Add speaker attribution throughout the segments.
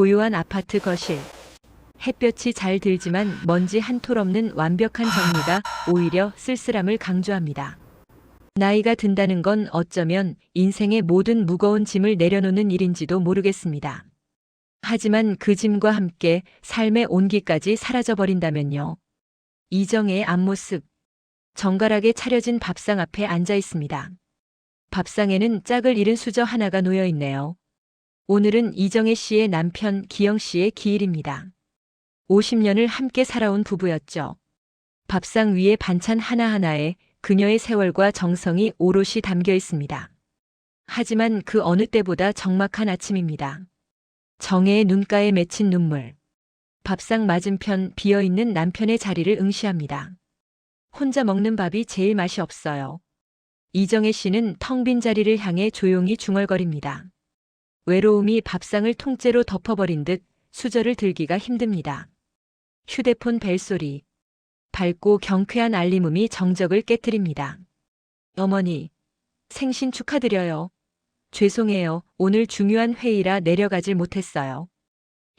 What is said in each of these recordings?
Speaker 1: 고요한 아파트 거실. 햇볕이 잘 들지만 먼지 한 톨 없는 완벽한 정리가 오히려 쓸쓸함을 강조합니다. 나이가 든다는 건 어쩌면 인생의 모든 무거운 짐을 내려놓는 일인지도 모르겠습니다. 하지만 그 짐과 함께 삶의 온기까지 사라져버린다면요. 이정의 앞모습. 정갈하게 차려진 밥상 앞에 앉아 있습니다. 밥상에는 짝을 잃은 수저 하나가 놓여 있네요. 오늘은 이정혜 씨의 남편 기영 씨의 기일입니다. 50년을 함께 살아온 부부였죠. 밥상 위에 반찬 하나하나에 그녀의 세월과 정성이 오롯이 담겨 있습니다. 하지만 그 어느 때보다 적막한 아침입니다. 정혜의 눈가에 맺힌 눈물. 밥상 맞은편 비어있는 남편의 자리를 응시합니다. 혼자 먹는 밥이 제일 맛이 없어요. 이정혜 씨는 텅 빈 자리를 향해 조용히 중얼거립니다. 외로움이 밥상을 통째로 덮어버린 듯 수저를 들기가 힘듭니다. 휴대폰 벨소리. 밝고 경쾌한 알림음이 정적을 깨뜨립니다. 어머니, 생신 축하드려요. 죄송해요. 오늘 중요한 회의라 내려가질 못했어요.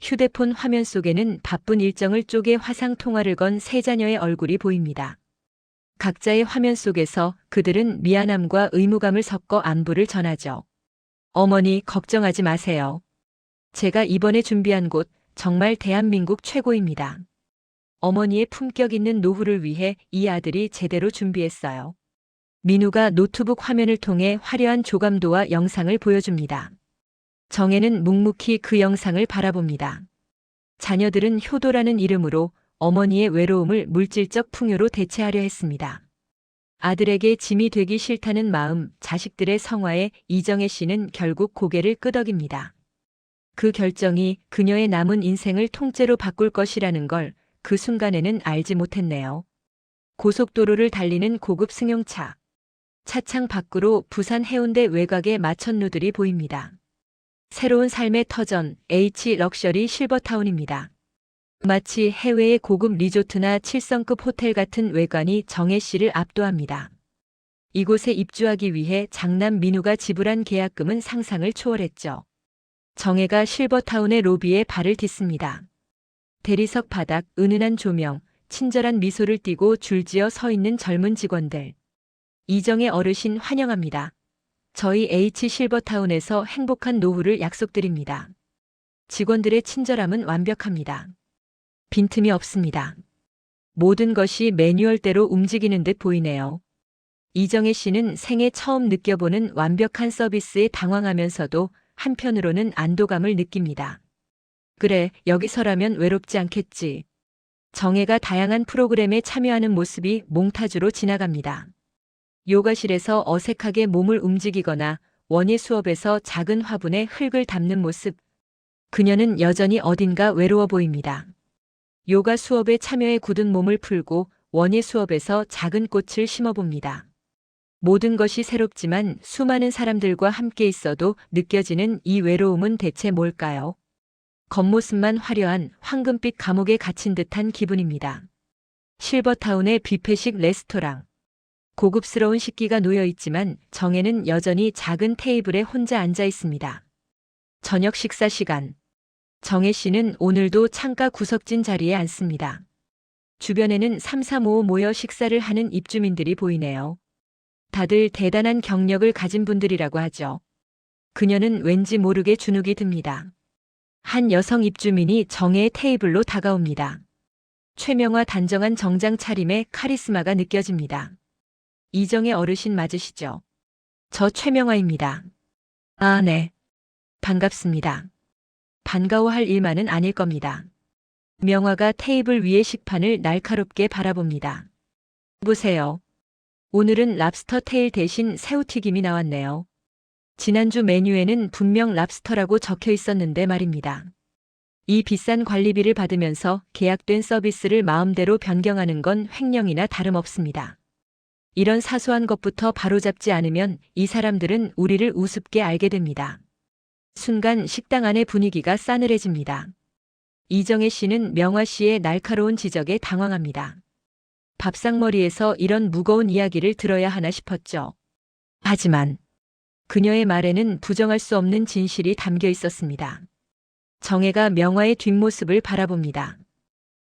Speaker 1: 휴대폰 화면 속에는 바쁜 일정을 쪼개 화상 통화를 건 세 자녀의 얼굴이 보입니다. 각자의 화면 속에서 그들은 미안함과 의무감을 섞어 안부를 전하죠. 어머니, 걱정하지 마세요. 제가 이번에 준비한 곳 정말 대한민국 최고입니다. 어머니의 품격 있는 노후를 위해 이 아들이 제대로 준비했어요. 민우가 노트북 화면을 통해 화려한 조감도와 영상을 보여줍니다. 정혜는 묵묵히 그 영상을 바라봅니다. 자녀들은 효도라는 이름으로 어머니의 외로움을 물질적 풍요로 대체하려 했습니다. 아들에게 짐이 되기 싫다는 마음, 자식들의 성화에 이정혜 씨는 결국 고개를 끄덕입니다. 그 결정이 그녀의 남은 인생을 통째로 바꿀 것이라는 걸 그 순간에는 알지 못했네요. 고속도로를 달리는 고급 승용차. 차창 밖으로 부산 해운대 외곽의 마천루들이 보입니다. 새로운 삶의 터전 H 럭셔리 실버타운입니다. 마치 해외의 고급 리조트나 7성급 호텔 같은 외관이 정혜 씨를 압도합니다. 이곳에 입주하기 위해 장남 민우가 지불한 계약금은 상상을 초월했죠. 정혜가 실버타운의 로비에 발을 딛습니다. 대리석 바닥, 은은한 조명, 친절한 미소를 띠고 줄지어 서 있는 젊은 직원들. 이정의 어르신 환영합니다. 저희 H 실버타운에서 행복한 노후를 약속드립니다. 직원들의 친절함은 완벽합니다. 빈틈이 없습니다. 모든 것이 매뉴얼대로 움직이는 듯 보이네요. 이정혜 씨는 생애 처음 느껴보는 완벽한 서비스에 당황하면서도 한편으로는 안도감을 느낍니다. 그래, 여기서라면 외롭지 않겠지. 정혜가 다양한 프로그램에 참여하는 모습이 몽타주로 지나갑니다. 요가실에서 어색하게 몸을 움직이거나 원예 수업에서 작은 화분에 흙을 담는 모습. 그녀는 여전히 어딘가 외로워 보입니다. 요가 수업에 참여해 굳은 몸을 풀고 원예 수업에서 작은 꽃을 심어봅니다. 모든 것이 새롭지만 수많은 사람들과 함께 있어도 느껴지는 이 외로움은 대체 뭘까요? 겉모습만 화려한 황금빛 감옥에 갇힌 듯한 기분입니다. 실버타운의 뷔페식 레스토랑. 고급스러운 식기가 놓여 있지만 정혜는 여전히 작은 테이블에 혼자 앉아 있습니다. 저녁 식사 시간. 정혜 씨는 오늘도 창가 구석진 자리에 앉습니다. 주변에는 335 모여 식사를 하는 입주민들이 보이네요. 다들 대단한 경력을 가진 분들이라고 하죠. 그녀는 왠지 모르게 주눅이 듭니다. 한 여성 입주민이 정혜의 테이블로 다가옵니다. 최명화 단정한 정장 차림에 카리스마가 느껴집니다. 이정의 어르신 맞으시죠? 저 최명화입니다. 아, 네. 반갑습니다. 반가워할 일만은 아닐 겁니다. 명화가 테이블 위의 식판을 날카롭게 바라봅니다. 보세요. 오늘은 랍스터 테일 대신 새우튀김이 나왔네요. 지난주 메뉴에는 분명 랍스터라고 적혀 있었는데 말입니다. 이 비싼 관리비를 받으면서 계약된 서비스를 마음대로 변경하는 건 횡령이나 다름없습니다. 이런 사소한 것부터 바로잡지 않으면 이 사람들은 우리를 우습게 알게 됩니다. 순간 식당 안의 분위기가 싸늘해집니다. 이정혜 씨는 명화 씨의 날카로운 지적에 당황합니다. 밥상머리에서 이런 무거운 이야기를 들어야 하나 싶었죠. 하지만 그녀의 말에는 부정할 수 없는 진실이 담겨 있었습니다. 정혜가 명화의 뒷모습을 바라봅니다.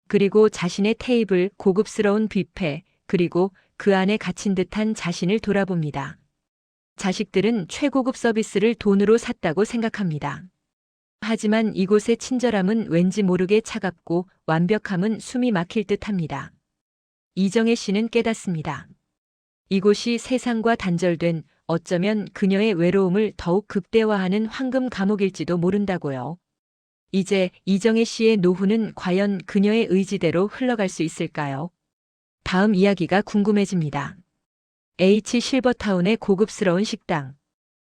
Speaker 1: 그리고 자신의 테이블, 고급스러운 뷔페, 그리고 그 안에 갇힌 듯한 자신을 돌아봅니다. 자식들은 최고급 서비스를 돈으로 샀다고 생각합니다. 하지만 이곳의 친절함은 왠지 모르게 차갑고 완벽함은 숨이 막힐 듯 합니다. 이정혜 씨는 깨닫습니다. 이곳이 세상과 단절된 어쩌면 그녀의 외로움을 더욱 극대화하는 황금 감옥일지도 모른다고요. 이제 이정혜 씨의 노후는 과연 그녀의 의지대로 흘러갈 수 있을까요? 다음 이야기가 궁금해집니다. H 실버타운의 고급스러운 식당.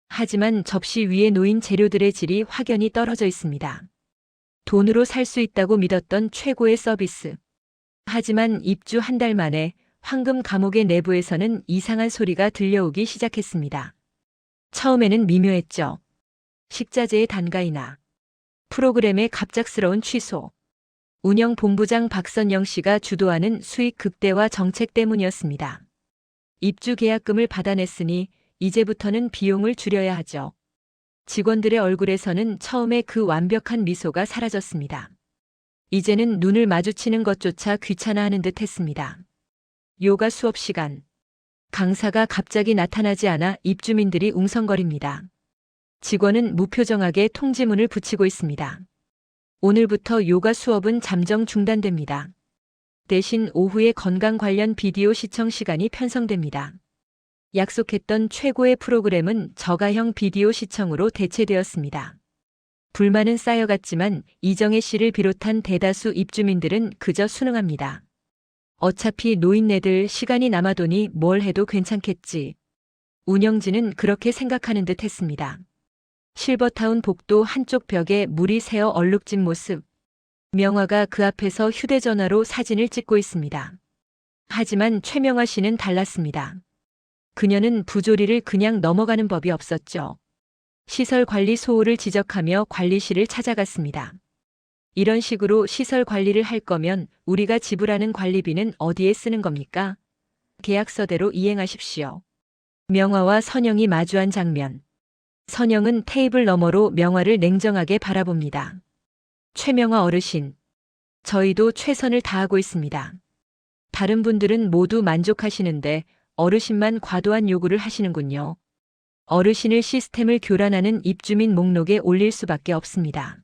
Speaker 1: 하지만 접시 위에 놓인 재료들의 질이 확연히 떨어져 있습니다. 돈으로 살 수 있다고 믿었던 최고의 서비스. 하지만 입주 한 달 만에 황금 감옥의 내부에서는 이상한 소리가 들려오기 시작했습니다. 처음에는 미묘했죠. 식자재의 단가이나 프로그램의 갑작스러운 취소. 운영 본부장 박선영 씨가 주도하는 수익 극대화 정책 때문이었습니다. 입주 계약금을 받아냈으니 이제부터는 비용을 줄여야 하죠. 직원들의 얼굴에서는 처음에 그 완벽한 미소가 사라졌습니다. 이제는 눈을 마주치는 것조차 귀찮아하는 듯 했습니다. 요가 수업 시간. 강사가 갑자기 나타나지 않아 입주민들이 웅성거립니다. 직원은 무표정하게 통지문을 붙이고 있습니다. 오늘부터 요가 수업은 잠정 중단됩니다. 대신 오후에 건강 관련 비디오 시청 시간이 편성됩니다. 약속했던 최고의 프로그램은 저가형 비디오 시청으로 대체되었습니다. 불만은 쌓여갔지만 이정혜 씨를 비롯한 대다수 입주민들은 그저 순응합니다. 어차피 노인네들 시간이 남아도니 뭘 해도 괜찮겠지. 운영진은 그렇게 생각하는 듯 했습니다. 실버타운 복도 한쪽 벽에 물이 새어 얼룩진 모습. 명화가 그 앞에서 휴대전화로 사진을 찍고 있습니다. 하지만 최명화 씨는 달랐습니다. 그녀는 부조리를 그냥 넘어가는 법이 없었죠. 시설 관리 소홀을 지적하며 관리실을 찾아갔습니다. 이런 식으로 시설 관리를 할 거면 우리가 지불하는 관리비는 어디에 쓰는 겁니까? 계약서대로 이행하십시오. 명화와 선영이 마주한 장면. 선영은 테이블 너머로 명화를 냉정하게 바라봅니다. 최명화 어르신. 저희도 최선을 다하고 있습니다. 다른 분들은 모두 만족하시는데 어르신만 과도한 요구를 하시는군요. 어르신을 시스템을 교란하는 입주민 목록에 올릴 수밖에 없습니다.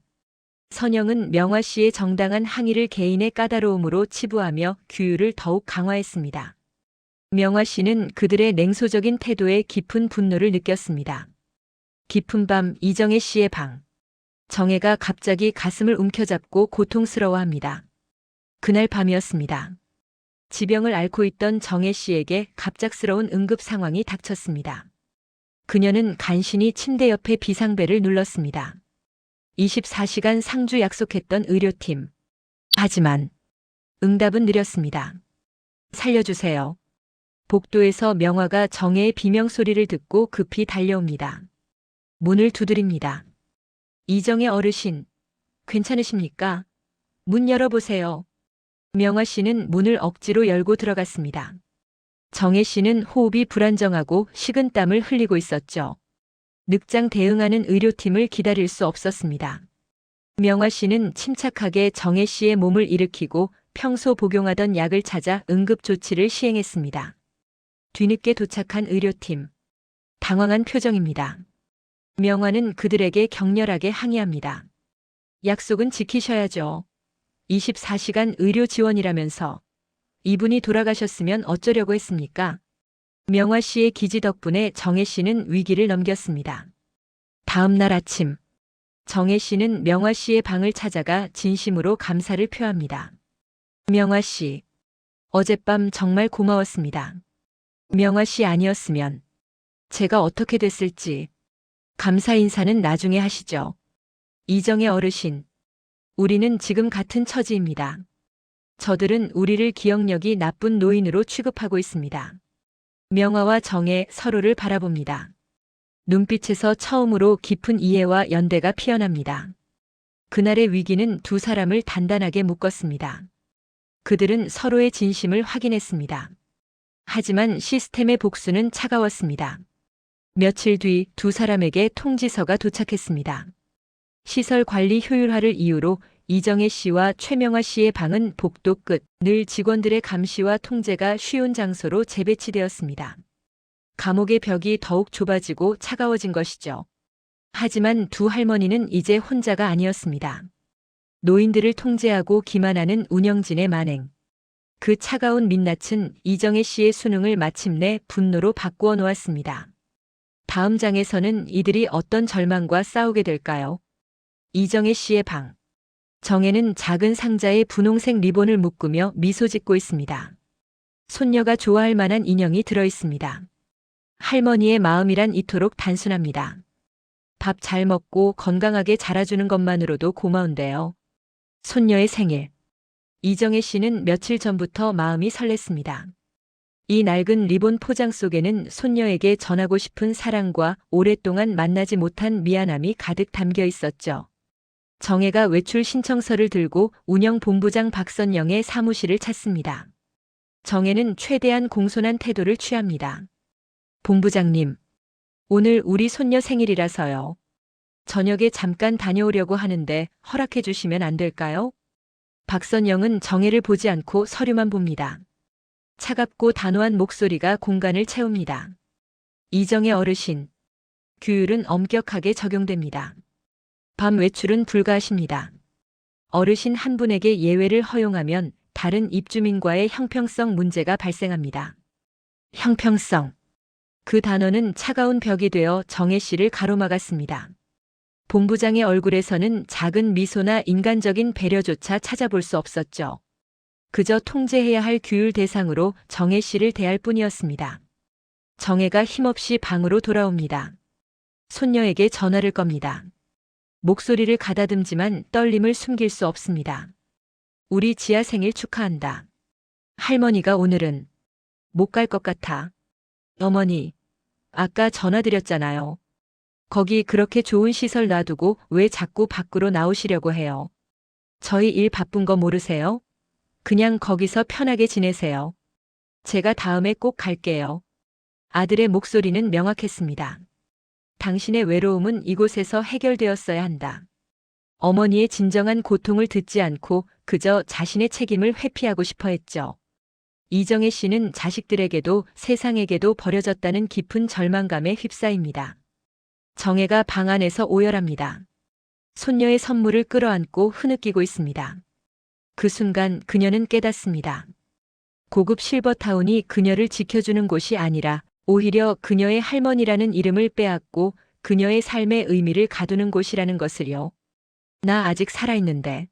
Speaker 1: 선영은 명화 씨의 정당한 항의를 개인의 까다로움으로 치부하며 규율을 더욱 강화했습니다. 명화 씨는 그들의 냉소적인 태도에 깊은 분노를 느꼈습니다. 깊은 밤 이정혜 씨의 방. 정혜가 갑자기 가슴을 움켜잡고 고통스러워합니다. 그날 밤이었습니다. 지병을 앓고 있던 정혜 씨에게 갑작스러운 응급 상황이 닥쳤습니다. 그녀는 간신히 침대 옆에 비상벨을 눌렀습니다. 24시간 상주 약속했던 의료팀. 하지만 응답은 느렸습니다. 살려주세요. 복도에서 명화가 정혜의 비명 소리를 듣고 급히 달려옵니다. 문을 두드립니다. 이정의 어르신, 괜찮으십니까? 문 열어보세요. 명화 씨는 문을 억지로 열고 들어갔습니다. 정혜 씨는 호흡이 불안정하고 식은땀을 흘리고 있었죠. 늑장 대응하는 의료팀을 기다릴 수 없었습니다. 명화 씨는 침착하게 정혜 씨의 몸을 일으키고 평소 복용하던 약을 찾아 응급 조치를 시행했습니다. 뒤늦게 도착한 의료팀. 당황한 표정입니다. 명화는 그들에게 격렬하게 항의합니다. 약속은 지키셔야죠. 24시간 의료 지원이라면서 이분이 돌아가셨으면 어쩌려고 했습니까? 명화 씨의 기지 덕분에 정혜 씨는 위기를 넘겼습니다. 다음 날 아침, 정혜 씨는 명화 씨의 방을 찾아가 진심으로 감사를 표합니다. 명화 씨, 어젯밤 정말 고마웠습니다. 명화 씨 아니었으면 제가 어떻게 됐을지 감사 인사는 나중에 하시죠. 이정의 어르신, 우리는 지금 같은 처지입니다. 저들은 우리를 기억력이 나쁜 노인으로 취급하고 있습니다. 명화와 정혜 서로를 바라봅니다. 눈빛에서 처음으로 깊은 이해와 연대가 피어납니다. 그날의 위기는 두 사람을 단단하게 묶었습니다. 그들은 서로의 진심을 확인했습니다. 하지만 시스템의 복수는 차가웠습니다. 며칠 뒤 두 사람에게 통지서가 도착했습니다. 시설 관리 효율화를 이유로 이정혜 씨와 최명화 씨의 방은 복도 끝, 늘 직원들의 감시와 통제가 쉬운 장소로 재배치되었습니다. 감옥의 벽이 더욱 좁아지고 차가워진 것이죠. 하지만 두 할머니는 이제 혼자가 아니었습니다. 노인들을 통제하고 기만하는 운영진의 만행. 그 차가운 민낯은 이정혜 씨의 수능을 마침내 분노로 바꾸어 놓았습니다. 다음 장에서는 이들이 어떤 절망과 싸우게 될까요? 이정혜 씨의 방. 정혜는 작은 상자에 분홍색 리본을 묶으며 미소 짓고 있습니다. 손녀가 좋아할 만한 인형이 들어 있습니다. 할머니의 마음이란 이토록 단순합니다. 밥 잘 먹고 건강하게 자라주는 것만으로도 고마운데요. 손녀의 생일. 이정혜 씨는 며칠 전부터 마음이 설렜습니다. 이 낡은 리본 포장 속에는 손녀에게 전하고 싶은 사랑과 오랫동안 만나지 못한 미안함이 가득 담겨 있었죠. 정혜가 외출 신청서를 들고 운영본부장 박선영의 사무실을 찾습니다. 정혜는 최대한 공손한 태도를 취합니다. 본부장님, 오늘 우리 손녀 생일이라서요. 저녁에 잠깐 다녀오려고 하는데 허락해 주시면 안 될까요? 박선영은 정혜를 보지 않고 서류만 봅니다. 차갑고 단호한 목소리가 공간을 채웁니다. 이정의 어르신. 규율은 엄격하게 적용됩니다. 밤 외출은 불가하십니다. 어르신 한 분에게 예외를 허용하면 다른 입주민과의 형평성 문제가 발생합니다. 형평성. 그 단어는 차가운 벽이 되어 정혜 씨를 가로막았습니다. 본부장의 얼굴에서는 작은 미소나 인간적인 배려조차 찾아볼 수 없었죠. 그저 통제해야 할 규율 대상으로 정혜 씨를 대할 뿐이었습니다. 정혜가 힘없이 방으로 돌아옵니다. 손녀에게 전화를 겁니다. 목소리를 가다듬지만 떨림을 숨길 수 없습니다. 우리 지아 생일 축하한다. 할머니가 오늘은 못 갈 것 같아. 어머니, 아까 전화드렸잖아요. 거기 그렇게 좋은 시설 놔두고 왜 자꾸 밖으로 나오시려고 해요? 저희 일 바쁜 거 모르세요? 그냥 거기서 편하게 지내세요. 제가 다음에 꼭 갈게요. 아들의 목소리는 명확했습니다. 당신의 외로움은 이곳에서 해결되었어야 한다. 어머니의 진정한 고통을 듣지 않고 그저 자신의 책임을 회피하고 싶어 했죠. 이정혜 씨는 자식들에게도 세상에게도 버려졌다는 깊은 절망감에 휩싸입니다. 정혜가 방 안에서 오열합니다. 손녀의 선물을 끌어안고 흐느끼고 있습니다. 그 순간 그녀는 깨닫습니다. 고급 실버타운이 그녀를 지켜주는 곳이 아니라 오히려 그녀의 할머니라는 이름을 빼앗고 그녀의 삶의 의미를 가두는 곳이라는 것을요. 나 아직 살아있는데.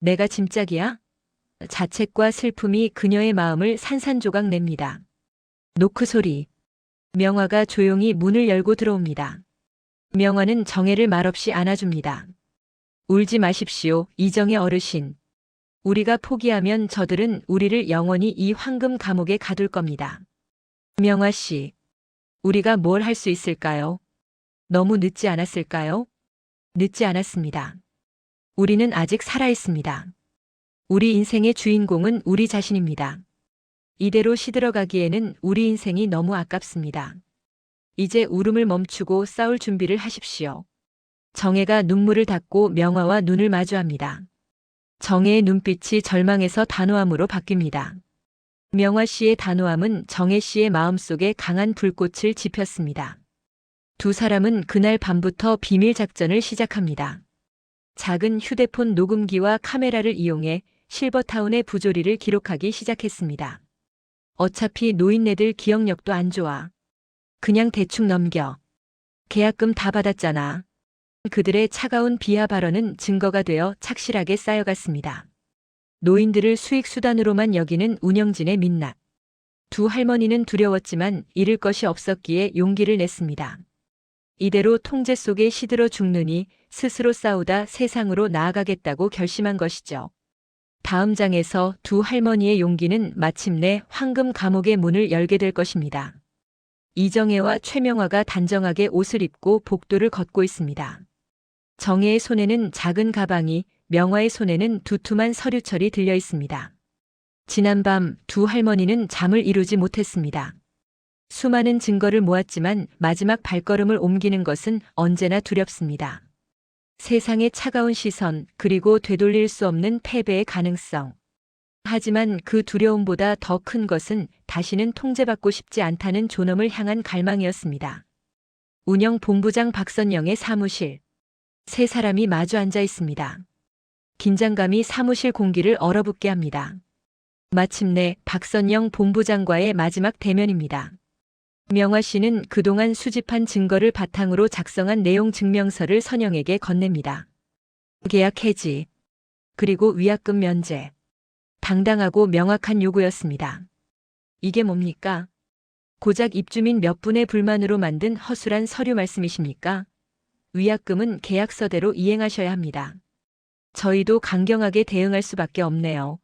Speaker 1: 내가 짐짝이야? 자책과 슬픔이 그녀의 마음을 산산조각 냅니다. 노크 소리. 명화가 조용히 문을 열고 들어옵니다. 명화는 정혜를 말없이 안아줍니다. 울지 마십시오, 이정의 어르신. 우리가 포기하면 저들은 우리를 영원히 이 황금 감옥에 가둘 겁니다. 명화 씨, 우리가 뭘 할 수 있을까요? 너무 늦지 않았을까요? 늦지 않았습니다. 우리는 아직 살아있습니다. 우리 인생의 주인공은 우리 자신입니다. 이대로 시들어가기에는 우리 인생이 너무 아깝습니다. 이제 울음을 멈추고 싸울 준비를 하십시오. 정혜가 눈물을 닦고 명화와 눈을 마주합니다. 정혜의 눈빛이 절망에서 단호함으로 바뀝니다. 명화 씨의 단호함은 정혜 씨의 마음속에 강한 불꽃을 지폈습니다. 두 사람은 그날 밤부터 비밀 작전을 시작합니다. 작은 휴대폰 녹음기와 카메라를 이용해 실버타운의 부조리를 기록하기 시작했습니다. 어차피 노인네들 기억력도 안 좋아. 그냥 대충 넘겨. 계약금 다 받았잖아. 그들의 차가운 비하 발언은 증거가 되어 착실하게 쌓여갔습니다. 노인들을 수익 수단으로만 여기는 운영진의 민낯. 두 할머니는 두려웠지만 잃을 것이 없었기에 용기를 냈습니다. 이대로 통제 속에 시들어 죽느니 스스로 싸우다 세상으로 나아가겠다고 결심한 것이죠. 다음 장에서 두 할머니의 용기는 마침내 황금 감옥의 문을 열게 될 것입니다. 이정혜와 최명화가 단정하게 옷을 입고 복도를 걷고 있습니다. 정혜의 손에는 작은 가방이, 명화의 손에는 두툼한 서류철이 들려 있습니다. 지난밤 두 할머니는 잠을 이루지 못했습니다. 수많은 증거를 모았지만 마지막 발걸음을 옮기는 것은 언제나 두렵습니다. 세상의 차가운 시선, 그리고 되돌릴 수 없는 패배의 가능성. 하지만 그 두려움보다 더 큰 것은 다시는 통제받고 싶지 않다는 존엄을 향한 갈망이었습니다. 운영 본부장 박선영의 사무실. 세 사람이 마주 앉아 있습니다. 긴장감이 사무실 공기를 얼어붙게 합니다. 마침내 박선영 본부장과의 마지막 대면입니다. 명화 씨는 그동안 수집한 증거를 바탕으로 작성한 내용 증명서를 선영에게 건넵니다. 계약 해지, 그리고 위약금 면제. 당당하고 명확한 요구였습니다. 이게 뭡니까? 고작 입주민 몇 분의 불만으로 만든 허술한 서류 말씀이십니까? 위약금은 계약서대로 이행하셔야 합니다. 저희도 강경하게 대응할 수밖에 없네요.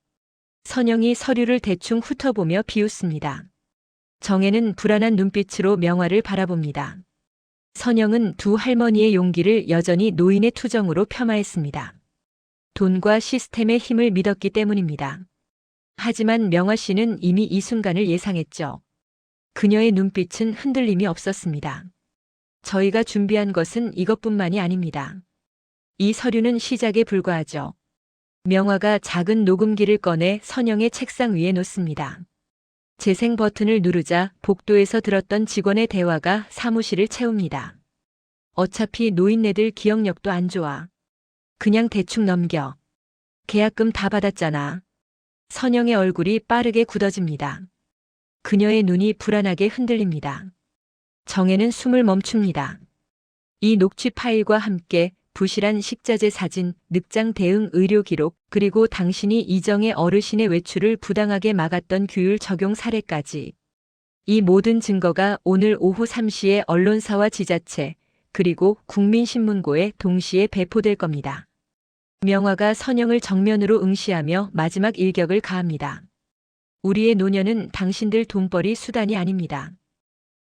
Speaker 1: 선영이 서류를 대충 훑어보며 비웃습니다. 정혜는 불안한 눈빛으로 명화를 바라봅니다. 선영은 두 할머니의 용기를 여전히 노인의 투정으로 폄하했습니다. 돈과 시스템의 힘을 믿었기 때문입니다. 하지만 명화 씨는 이미 이 순간을 예상했죠. 그녀의 눈빛은 흔들림이 없었습니다. 저희가 준비한 것은 이것뿐만이 아닙니다. 이 서류는 시작에 불과하죠. 명화가 작은 녹음기를 꺼내 선영의 책상 위에 놓습니다. 재생 버튼을 누르자 복도에서 들었던 직원의 대화가 사무실을 채웁니다. 어차피 노인네들 기억력도 안 좋아. 그냥 대충 넘겨. 계약금 다 받았잖아. 선영의 얼굴이 빠르게 굳어집니다. 그녀의 눈이 불안하게 흔들립니다. 정혜는 숨을 멈춥니다. 이 녹취 파일과 함께 부실한 식자재 사진, 늑장 대응 의료 기록, 그리고 당신이 이정의 어르신의 외출을 부당하게 막았던 규율 적용 사례까지. 이 모든 증거가 오늘 오후 3시에 언론사와 지자체, 그리고 국민신문고에 동시에 배포될 겁니다. 명화가 선영을 정면으로 응시하며 마지막 일격을 가합니다. 우리의 노년은 당신들 돈벌이 수단이 아닙니다.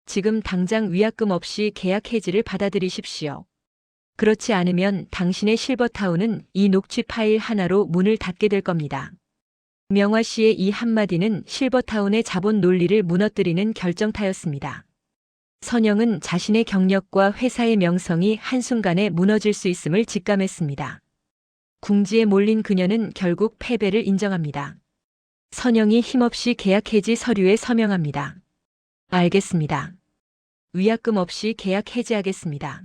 Speaker 1: 지금 당장 위약금 없이 계약 해지를 받아들이십시오. 그렇지 않으면 당신의 실버타운은 이 녹취 파일 하나로 문을 닫게 될 겁니다. 명화 씨의 이 한마디는 실버타운의 자본 논리를 무너뜨리는 결정타였습니다. 선영은 자신의 경력과 회사의 명성이 한순간에 무너질 수 있음을 직감했습니다. 궁지에 몰린 그녀는 결국 패배를 인정합니다. 선영이 힘없이 계약 해지 서류에 서명합니다. 알겠습니다. 위약금 없이 계약 해지하겠습니다.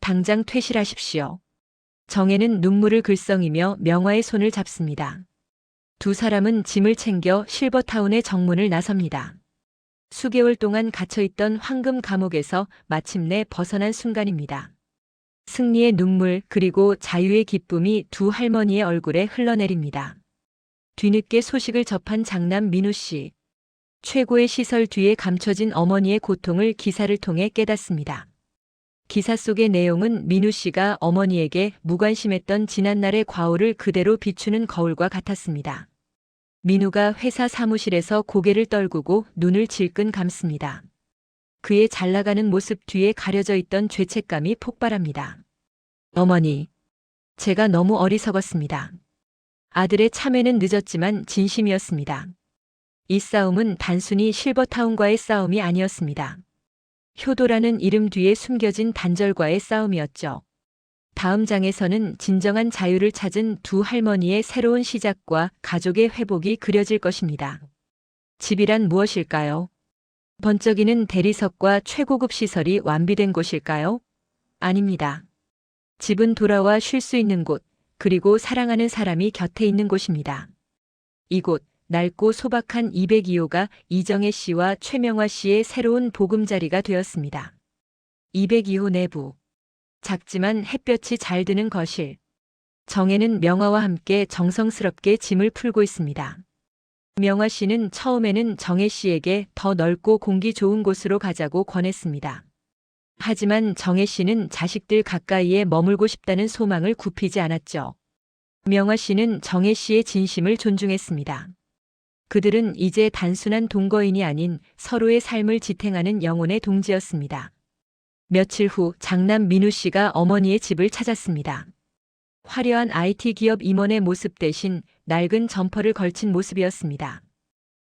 Speaker 1: 당장 퇴실하십시오. 정혜는 눈물을 글썽이며 명화의 손을 잡습니다. 두 사람은 짐을 챙겨 실버타운의 정문을 나섭니다. 수개월 동안 갇혀있던 황금 감옥에서 마침내 벗어난 순간입니다. 승리의 눈물 그리고 자유의 기쁨이 두 할머니의 얼굴에 흘러내립니다. 뒤늦게 소식을 접한 장남 민우 씨. 최고의 시설 뒤에 감춰진 어머니의 고통을 기사를 통해 깨닫습니다. 기사 속의 내용은 민우 씨가 어머니에게 무관심했던 지난날의 과오를 그대로 비추는 거울과 같았습니다. 민우가 회사 사무실에서 고개를 떨구고 눈을 질끈 감습니다. 그의 잘 나가는 모습 뒤에 가려져 있던 죄책감이 폭발합니다. 어머니, 제가 너무 어리석었습니다. 아들의 참회는 늦었지만 진심이었습니다. 이 싸움은 단순히 실버타운과의 싸움이 아니었습니다. 효도라는 이름 뒤에 숨겨진 단절과의 싸움이었죠. 다음 장에서는 진정한 자유를 찾은 두 할머니의 새로운 시작과 가족의 회복이 그려질 것입니다. 집이란 무엇일까요? 번쩍이는 대리석과 최고급 시설이 완비된 곳일까요? 아닙니다. 집은 돌아와 쉴 수 있는 곳, 그리고 사랑하는 사람이 곁에 있는 곳입니다. 이곳, 낡고 소박한 202호가 이정혜 씨와 최명화 씨의 새로운 보금자리가 되었습니다. 202호 내부. 작지만 햇볕이 잘 드는 거실. 정혜는 명화와 함께 정성스럽게 짐을 풀고 있습니다. 명화 씨는 처음에는 정혜 씨에게 더 넓고 공기 좋은 곳으로 가자고 권했습니다. 하지만 정혜 씨는 자식들 가까이에 머물고 싶다는 소망을 굽히지 않았죠. 명화 씨는 정혜 씨의 진심을 존중했습니다. 그들은 이제 단순한 동거인이 아닌 서로의 삶을 지탱하는 영혼의 동지였습니다. 며칠 후 장남 민우 씨가 어머니의 집을 찾았습니다. 화려한 IT 기업 임원의 모습 대신 낡은 점퍼를 걸친 모습이었습니다.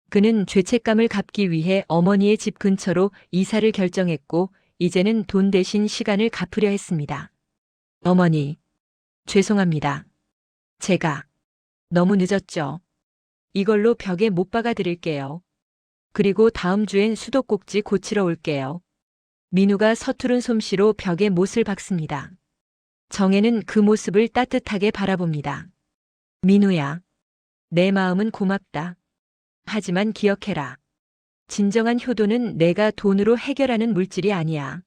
Speaker 1: 그는 죄책감을 갚기 위해 어머니의 집 근처로 이사를 결정했고 이제는 돈 대신 시간을 갚으려 했습니다. 어머니, 죄송합니다. 제가 너무 늦었죠. 이걸로 벽에 못 박아 드릴게요. 그리고 다음 주엔 수도꼭지 고치러 올게요. 민우가 서투른 솜씨로 벽에 못을 박습니다. 정혜는 그 모습을 따뜻하게 바라봅니다. 민우야, 내 마음은 고맙다. 하지만 기억해라. 진정한 효도는 내가 돈으로 해결하는 물질이 아니야.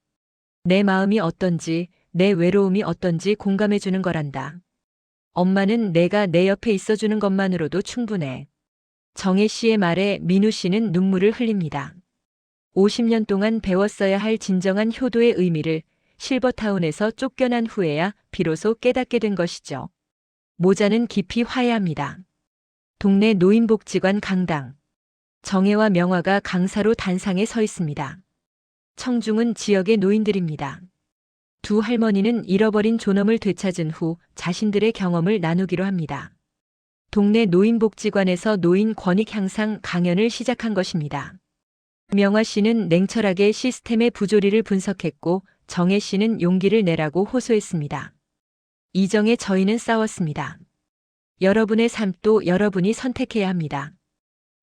Speaker 1: 내 마음이 어떤지, 내 외로움이 어떤지 공감해주는 거란다. 엄마는 내가 내 옆에 있어주는 것만으로도 충분해. 정혜 씨의 말에 민우 씨는 눈물을 흘립니다. 50년 동안 배웠어야 할 진정한 효도의 의미를 실버타운에서 쫓겨난 후에야 비로소 깨닫게 된 것이죠. 모자는 깊이 화해합니다. 동네 노인복지관 강당. 정혜와 명화가 강사로 단상에 서 있습니다. 청중은 지역의 노인들입니다. 두 할머니는 잃어버린 존엄을 되찾은 후 자신들의 경험을 나누기로 합니다. 동네 노인복지관에서 노인 권익 향상 강연을 시작한 것입니다. 명화 씨는 냉철하게 시스템의 부조리를 분석했고 정혜 씨는 용기를 내라고 호소했습니다. 이정의 저희는 싸웠습니다. 여러분의 삶도 여러분이 선택해야 합니다.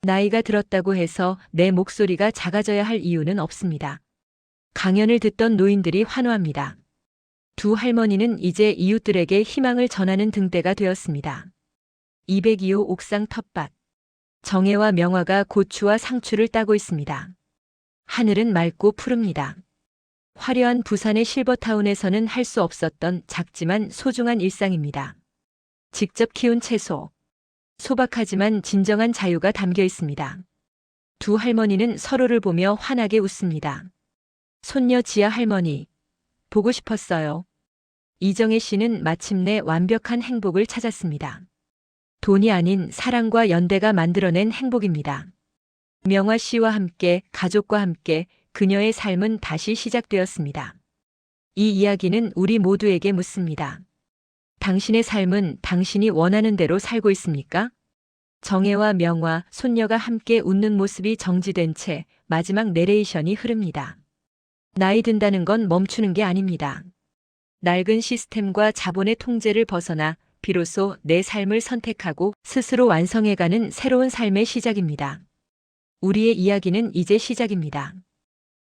Speaker 1: 나이가 들었다고 해서 내 목소리가 작아져야 할 이유는 없습니다. 강연을 듣던 노인들이 환호합니다. 두 할머니는 이제 이웃들에게 희망을 전하는 등대가 되었습니다. 202호 옥상 텃밭. 정혜와 명화가 고추와 상추를 따고 있습니다. 하늘은 맑고 푸릅니다. 화려한 부산의 실버타운에서는 할 수 없었던 작지만 소중한 일상입니다. 직접 키운 채소. 소박하지만 진정한 자유가 담겨 있습니다. 두 할머니는 서로를 보며 환하게 웃습니다. 손녀 지아 할머니. 보고 싶었어요. 이정혜 씨는 마침내 완벽한 행복을 찾았습니다. 돈이 아닌 사랑과 연대가 만들어낸 행복입니다. 명화 씨와 함께 가족과 함께 그녀의 삶은 다시 시작되었습니다. 이 이야기는 우리 모두에게 묻습니다. 당신의 삶은 당신이 원하는 대로 살고 있습니까? 정혜와 명화, 손녀가 함께 웃는 모습이 정지된 채 마지막 내레이션이 흐릅니다. 나이 든다는 건 멈추는 게 아닙니다. 낡은 시스템과 자본의 통제를 벗어나 비로소 내 삶을 선택하고 스스로 완성해가는 새로운 삶의 시작입니다. 우리의 이야기는 이제 시작입니다.